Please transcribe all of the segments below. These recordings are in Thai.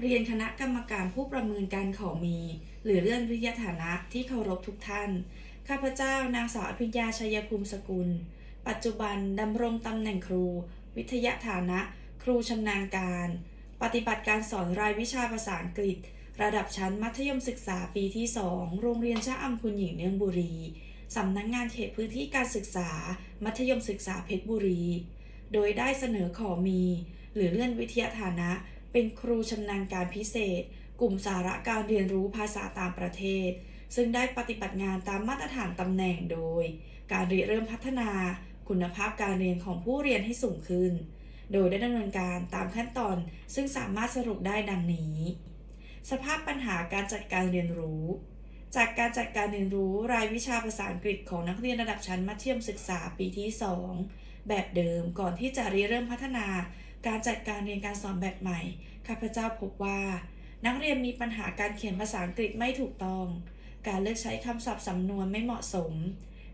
เรียนคณะกรรมการผู้ประเมินการขอมี หรือเลื่อนวิทยาฐานะที่เคารพทุกท่าน ข้าพเจ้านางสาวอภิญญาชัยภูมิสกุล ปัจจุบันดำรงตำแหน่งครู วิทยาฐานะ ครูชำนาญการ ปฏิบัติการสอนรายวิชาภาษาอังกฤษ ระดับชั้นมัธยมศึกษาปีที่ 2 โรงเรียนชะอำคุณหญิงเนืองบุรี สำนักงงานเขตพื้นที่การศึกษา มัธยมศึกษาเพชรบุรี โดยได้เสนอขอมี หรือเลื่อนวิทยาฐานะ เป็นครูชำนาญการพิเศษ กลุ่มสาระการเรียนรู้ภาษาตางประเทศ ซึ่งได้ปฏิบัติงานตามมาตรฐานตำแหน่งโดย การริเริ่มพัฒนาคุณภาพการเรียนของผู้เรียนให้สูงขึ้น โดยได้ดำเนินการตามขั้นตอนซึ่งสามารถสรุปได้ดังนี้ สภาพปัญหาการจัดการเรียนรู้ จากการจัดการเรียนรู้รายวิชาภาษาอังกฤษของนักเรียนระดับชั้นมัธยมศึกษาปีที่ 2 แบบเดิมก่อนที่จะริเริ่มพัฒนา การจัดการเรียนการสอนแบบใหม่ ข้าพเจ้าพบว่า นักเรียนมีปัญหาการเขียนภาษาอังกฤษไม่ถูกต้อง การเลือกใช้คำศัพท์สำนวนไม่เหมาะสม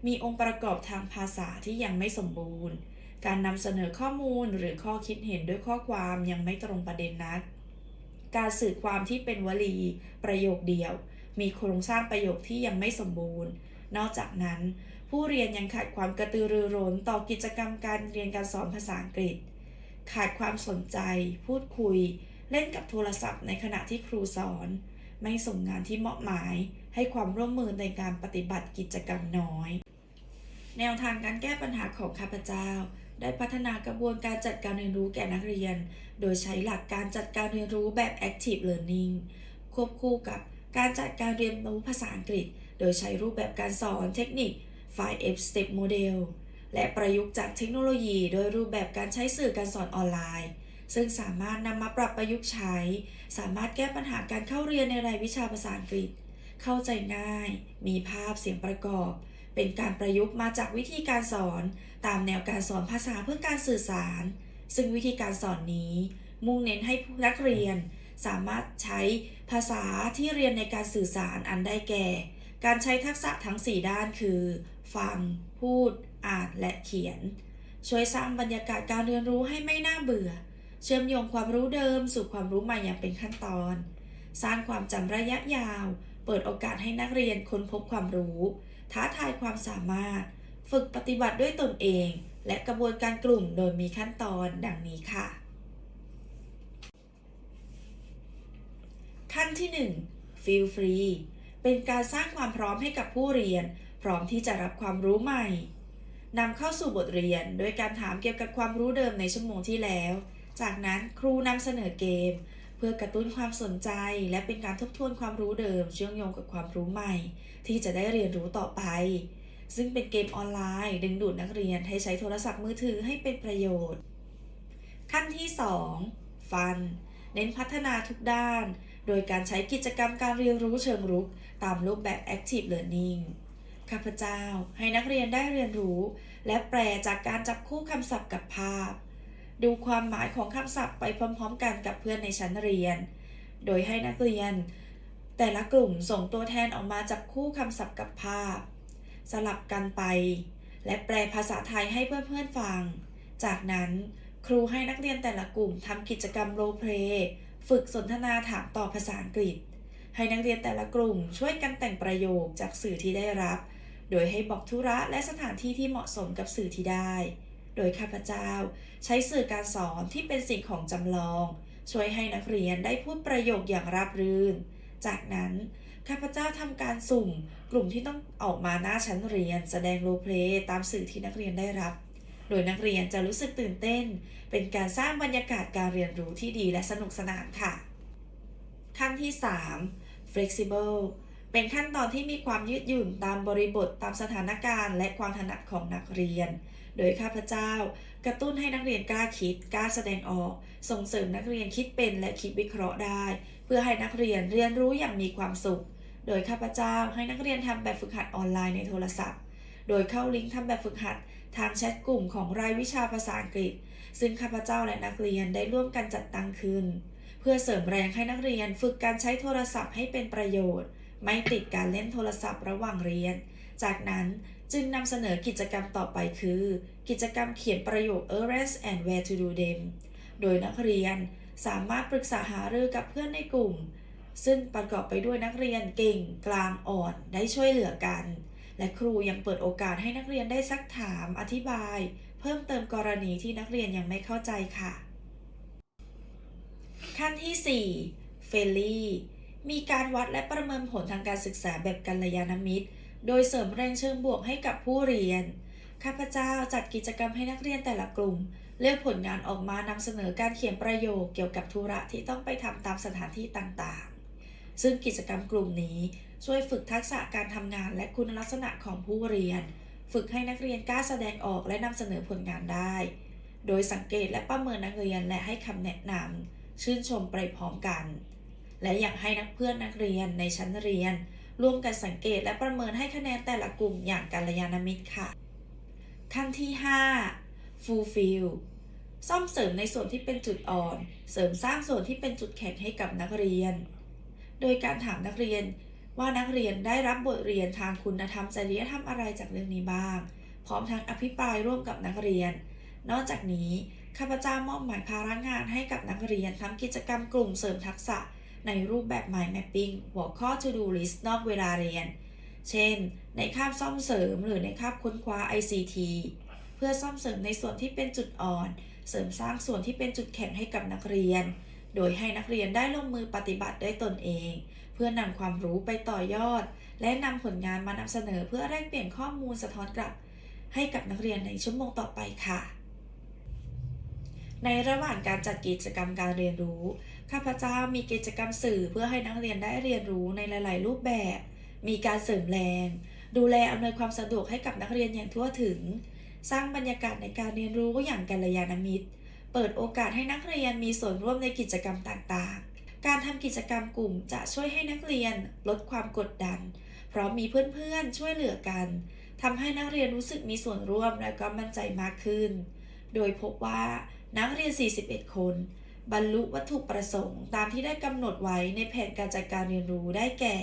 มีองค์ประกอบทางภาษาที่ยังไม่สมบูรณ์ การนำเสนอข้อมูลหรือข้อคิดเห็นด้วยข้อความยังไม่ตรงประเด็นนัก การสื่อความที่เป็นวลี ประโยคเดียว มีโครงสร้างประโยคที่ยังไม่สมบูรณ์ นอกจากนั้น ผู้เรียนยังขาดความกระตือรือร้นต่อกิจกรรมการเรียนการสอนภาษาอังกฤษ ขาดความสนใจ พูดคุย เล่นกับโทรศัพท์ในขณะที่ครูสอน ไม่ส่งงานที่เหมาะหมาย ให้ความร่วมมือในการปฏิบัติกิจกรรมน้อย แนวทางการแก้ปัญหาของข้าพเจ้า ได้พัฒนากระบวนการจัดการเรียนรู้แก่นักเรียน โดยใช้หลักการจัดการเรียนรู้แบบ active learning ควบคู่กับการจัดการเรียนรู้ภาษาอังกฤษ โดยใช้รูปแบบการสอนเทคนิค 5F Step Model และประยุกต์จากเทคโนโลยีโดยรูปแบบการใช้สื่อการสอนออนไลน์ ซึ่งสามารถนำมาปรับประยุกต์ใช้ สามารถแก้ปัญหาการเข้าเรียนในรายวิชาภาษาอังกฤษ เข้าใจง่าย มีภาพเสียงประกอบ เป็นการประยุกต์มาจากวิธีการสอน ตามแนวการสอนภาษาเพื่อการสื่อสาร ซึ่งวิธีการสอนนี้ มุ่งเน้นให้ผู้นักเรียน สามารถใช้ภาษาที่เรียนในการสื่อสารอันได้แก่ การใช้ทักษะทั้ง 4 ด้านคือ ฟัง พูด อ่านและเขียน ช่วยสร้างบรรยากาศการเรียนรู้ให้ไม่น่าเบื่อ เชื่อมโยงความรู้เดิมสู่ความรู้ใหม่อย่างเป็นขั้นตอน สร้างความจำระยะยาว เปิดโอกาสให้นักเรียนค้นพบความรู้ ท้าทายความสามารถ ฝึกปฏิบัติด้วยตนเอง และกระบวนการกลุ่มโดยมีขั้นตอนดังนี้ค่ะ ขั้นที่ 1 Feel Free เป็นการสร้างความพร้อมให้กับผู้เรียน พร้อมที่จะรับความรู้ใหม่ นำเข้าสู่บทเรียน โดยการถามเกี่ยวกับความรู้เดิมในชั่วโมงที่แล้ว จากนั้นครูนำเสนอเกม เพื่อกระตุ้นความสนใจ และเป็นการทบทวนความรู้เดิมเชื่อมโยงกับความรู้ใหม่ ที่จะได้เรียนรู้ต่อไป ซึ่งเป็นเกมออนไลน์ ดึงดูดนักเรียนให้ใช้โทรศัพท์มือถือให้เป็นประโยชน์ ขั้นที่ 2 ฟัน เน้นพัฒนาทุกด้าน โดยการใช้กิจกรรมการเรียนรู้เชิงรุก ตามรูปแบบ Active Learning ข้าพเจ้าให้นักเรียนได้เรียนรู้ และแปลจากการจับคู่คำศัพท์กับภาพ ดูความหมายของคำศัพท์ไปพร้อม ๆ กันกับเพื่อนในชั้นเรียน โดยให้นักเรียน แต่ละกลุ่มส่งตัวแทนออกมาจับคู่คำศัพท์กับภาพ สลับกันไป และแปลภาษาไทยให้เพื่อนๆฟัง จากนั้นครูให้นักเรียนแต่ละกลุ่มทำกิจกรรมโรเพลย์ฝึกสนทนาถามตอบภาษาอังกฤษให้นักเรียนแต่ละกลุ่มช่วยกันแต่งประโยคจากสื่อที่ได้รับ โดยให้บอกธุระและสถานที่ที่เหมาะสมกับสื่อที่ได้ โดยข้าพเจ้าใช้สื่อการสอนที่เป็นสิ่งของจำลอง ช่วยให้นักเรียนได้พูดประโยคอย่างราบรื่น จากนั้นข้าพเจ้าทำการสุ่ม กลุ่มที่ต้องออกมาหน้าชั้นเรียน แสดงโรเพลย์ตามสื่อที่นักเรียนได้รับ โดยนักเรียนจะรู้สึกตื่นเต้น เป็นการสร้างบรรยากาศการเรียนรู้ที่ดีและสนุกสนานค่ะ ขั้นที่ 3 flexible เป็นขั้นตอนที่มีความยืดหยุ่นตามบริบทตามสถานการณ์และความถนัดของนักเรียน โดยข้าพเจ้า กระตุ้นให้นักเรียนกล้าคิดกล้าแสดงออก ส่งเสริมนักเรียนคิดเป็นและคิดวิเคราะห์ได้ เพื่อให้นักเรียนเรียนรู้อย่างมีความสุข โดยข้าพเจ้าให้นักเรียนทำแบบฝึกหัดออนไลน์ในโทรศัพท์ โดยเข้าลิงก์ทำแบบฝึกหัดทางแชทกลุ่มของรายวิชาภาษาอังกฤษ ซึ่งข้าพเจ้าและนักเรียนได้ร่วมกันจัดตั้งขึ้น เพื่อเสริมแรงให้นักเรียนฝึกการใช้โทรศัพท์ให้เป็นประโยชน์ ไม่ติดการเล่นโทรศัพท์ระหว่างเรียน จากนั้นจึงนำเสนอกิจกรรมต่อไปคือ กิจกรรมเขียนประโยค errands and where to do them โดยนักเรียนสามารถปรึกษาหารือกับเพื่อนในกลุ่ม ซึ่งประกอบไปด้วยนักเรียนเก่งกลางอ่อนได้ช่วยเหลือกัน และครูยังเปิดโอกาสให้นักเรียนได้ซักถามอธิบาย เพิ่มเติมกรณีที่นักเรียนยังไม่เข้าใจค่ะ ขั้นที่ 4 เฟลลี่ มีการวัดและประเมินผลทางการศึกษาแบบกัลยาณมิตร โดยเสริมแรงเชิงบวกให้กับผู้เรียน ข้าพเจ้าจัดกิจกรรมให้นักเรียนแต่ละกลุ่ม เลือกผลงานออกมานำเสนอการเขียนประโยคเกี่ยวกับธุระที่ต้องไปทำตามสถานที่ต่างๆ ซึ่งกิจกรรมกลุ่มนี้ช่วยฝึกทักษะการทำงานและคุณลักษณะของผู้เรียน ฝึกให้นักเรียนกล้าแสดงออกและนำเสนอผลงานได้ โดยสังเกตและประเมินนักเรียนและให้คำแนะนำชื่นชมไปพร้อมกัน และอยากให้นักเพื่อนนักเรียนในชั้นเรียน ร่วมกันสังเกตและประเมินให้คะแนนแต่ละกลุ่มอย่างกัลยาณมิตรค่ะ ขั้นที่ 5 fulfill ซ่อมเสริมในส่วนที่เป็นจุดอ่อน เสริมสร้างส่วนที่เป็นจุดแข็งให้กับนักเรียน โดยการถามนักเรียนว่านักเรียนได้รับบทเรียนทางคุณธรรมจริยธรรมอะไรจากเรื่องนี้บ้าง พร้อมทั้งอภิปรายร่วมกับนักเรียน นอกจากนี้ข้าพเจ้ามอบหมายภาระงานให้กับนักเรียนทำกิจกรรมกลุ่มเสริมทักษะ ในรูปแบบ mind mapping หัวข้อ to do list นอกเวลาเรียน เช่น ในคาบซ่อมเสริมหรือในคาบค้นคว้า ICT เพื่อซ่อมเสริมในส่วนที่เป็นจุดอ่อน เสริมสร้างส่วนที่เป็นจุดแข็งให้กับนักเรียน โดยให้นักเรียนได้ลงมือปฏิบัติด้วยตนเอง เพื่อนำความรู้ไปต่อยอด และนำผลงานมานำเสนอเพื่อแลกเปลี่ยนข้อมูลสะท้อนกลับ ให้กับนักเรียนในชั่วโมงต่อไปค่ะในระหว่างการจัดกิจกรรมการเรียนรู้ ข้าพเจ้ามีกิจกรรมสื่อเพื่อให้นักเรียนได้เรียนรู้ในหลาย ๆ รูปแบบ มีการเสริมแรง ดูแลอำนวยความสะดวกให้กับนักเรียนอย่างทั่วถึง สร้างบรรยากาศในการเรียนรู้อย่างกัลยาณมิตร เปิดโอกาสให้นักเรียนมีส่วนร่วมในกิจกรรมต่าง ๆ การทำกิจกรรมกลุ่มจะช่วยให้นักเรียนลดความกดดัน เพราะมีเพื่อน ๆ ช่วยเหลือกันทำให้นักเรียนรู้สึกมีส่วนร่วมและก็มั่นใจมากขึ้น โดยพบว่านักเรียน 41 คน บรรลุวัตถุประสงค์ตามที่ได้กำหนดไว้ในแผนการจัดการเรียนรู้ได้แก่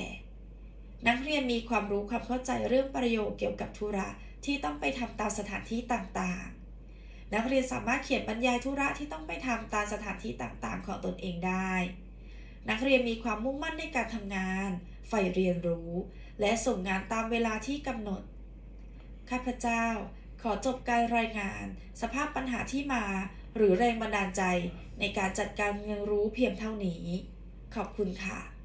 นักเรียนมีความรู้ความเข้าใจเรื่องประโยคเกี่ยวกับธุระที่ต้องไปทำตามสถานที่ต่างๆ นักเรียนสามารถเขียนบรรยายธุระที่ต้องไปทำตามสถานที่ต่างๆ ของตนเองได้ นักเรียนมีความมุ่งมั่นในการทำงานใฝ่เรียนรู้ และส่งงานตามเวลาที่กำหนด ข้าพเจ้าขอจบการรายงาน สภาพปัญหาที่มา หรือแรงบันดาลใจในการจัดการเรียนรู้เพียงเท่านี้ ขอบคุณค่ะ